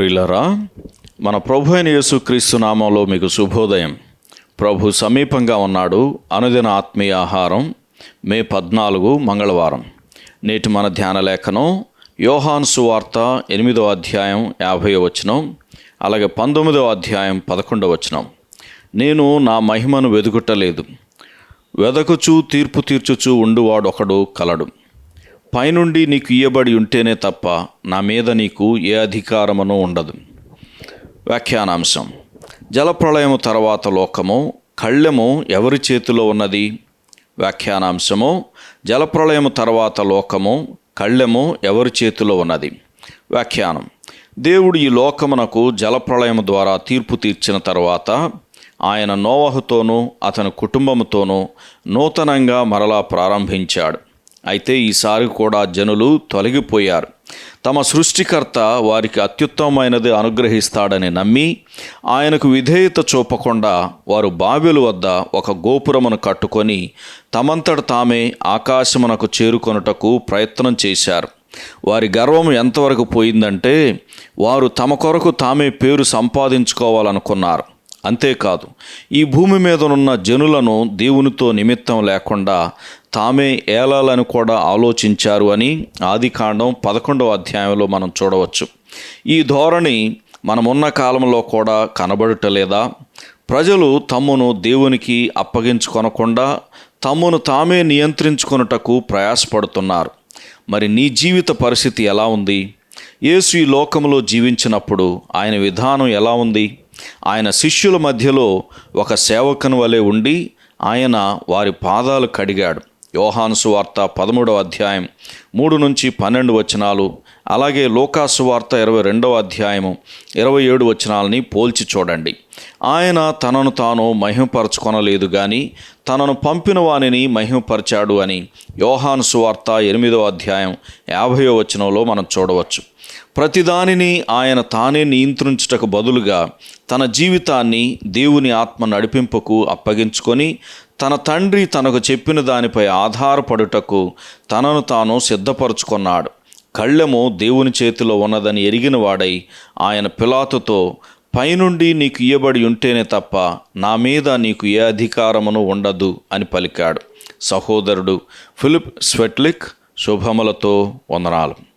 ప్రియులరా మన ప్రభు అయిన యేసుక్రీస్తు నామంలో మీకు శుభోదయం. ప్రభు సమీపంగా ఉన్నాడు అనుదిన ఆత్మీయ ఆహారం మే పద్నాలుగు మంగళవారం. నేటి మన ధ్యాన లేఖనం యోహాన్ సువార్త ఎనిమిదో అధ్యాయం యాభై వచనం అలాగే పంతొమ్మిదో అధ్యాయం పదకొండవ వచనం. నేను నా మహిమను వెదుకుటలేదు. వెదకుచూ తీర్పు తీర్చుచూ ఉండువాడొకడు కలడు. పైనుండి నీకు ఇయ్యబడి ఉంటేనే తప్ప నా మీద నీకు ఏ అధికారమును ఉండదు. వ్యాఖ్యానాంశం. జలప్రళయము తర్వాత లోకము కళ్ళెము ఎవరి చేతిలో ఉన్నది? వ్యాఖ్యానాంశము. జలప్రళయము తర్వాత లోకము కళ్ళెము ఎవరి చేతిలో ఉన్నది? వ్యాఖ్యానం. దేవుడు ఈ లోకమునకు జలప్రళయము ద్వారా తీర్పు తీర్చిన తర్వాత ఆయన నోవహుతోనూ అతని కుటుంబముతోనూ నూతనంగా మరలా ప్రారంభించాడు. అయితే ఈసారి కూడా జనులు తొలగిపోయారు. తమ సృష్టికర్త వారికి అత్యుత్తమమైనది అనుగ్రహిస్తాడని నమ్మి ఆయనకు విధేయత చూపకుండా వారు బావిల వద్ద ఒక గోపురమును కట్టుకొని తమంతట తామే ఆకాశమునకు చేరుకొనుటకు ప్రయత్నం చేశారు. వారి గర్వం ఎంతవరకు పోయిందంటే వారు తమ కొరకు తామే పేరు సంపాదించుకోవాలనుకున్నారు. అంతేకాదు ఈ భూమి మీదనున్న జనులను దేవునితో నిమిత్తం లేకుండా తామే ఏలాలని కూడా ఆలోచించారు అని ఆదికాండం పదకొండవ అధ్యాయంలో మనం చూడవచ్చు. ఈ ధోరణి మనమున్న కాలంలో కూడా కనబడటలేదా? ప్రజలు తమ్మును దేవునికి అప్పగించుకొనకుండా తమ్మును తామే నియంత్రించుకొనుటకు ప్రయాసపడుతున్నారు. మరి నీ జీవిత పరిస్థితి ఎలా ఉంది? యేసు ఈ లోకంలో జీవించినప్పుడు ఆయన విధానం ఎలా ఉంది? ఆయన శిష్యుల మధ్యలో ఒక సేవకుని వలె ఉండి ఆయన వారి పాదాలు కడిగాడు. యోహాను వార్త పదమూడవ అధ్యాయం మూడు నుంచి పన్నెండు వచనాలు అలాగే లోకాసు వార్త ఇరవై రెండవ అధ్యాయము ఇరవై ఏడు వచనాలని పోల్చి చూడండి. ఆయన తనను తాను మహిమపరచుకొనలేదు కానీ తనను పంపిన వానిని మహిమపరిచాడు అని యోహాను సువార్త ఎనిమిదవ అధ్యాయం యాభయో వచనంలో మనం చూడవచ్చు. ప్రతిదానిని ఆయన తానే నియంత్రించుటకు బదులుగా తన జీవితాన్ని దేవుని ఆత్మ నడిపింపుకు అప్పగించుకొని తన తండ్రి తనకు చెప్పిన దానిపై ఆధారపడుటకు తనను తాను సిద్ధపరుచుకున్నాడు. కళ్ళెము దేవుని చేతిలో ఉన్నదని ఎరిగిన వాడై ఆయన పిలాతుతో పైనుండి నీకు ఇయ్యబడి ఉంటేనే తప్ప నా మీద నీకు ఏ అధికారమును ఉండదు అని పలికాడు. సహోదరుడు ఫిలిప్ స్వెట్లిక్ శుభములతో వందనాలు.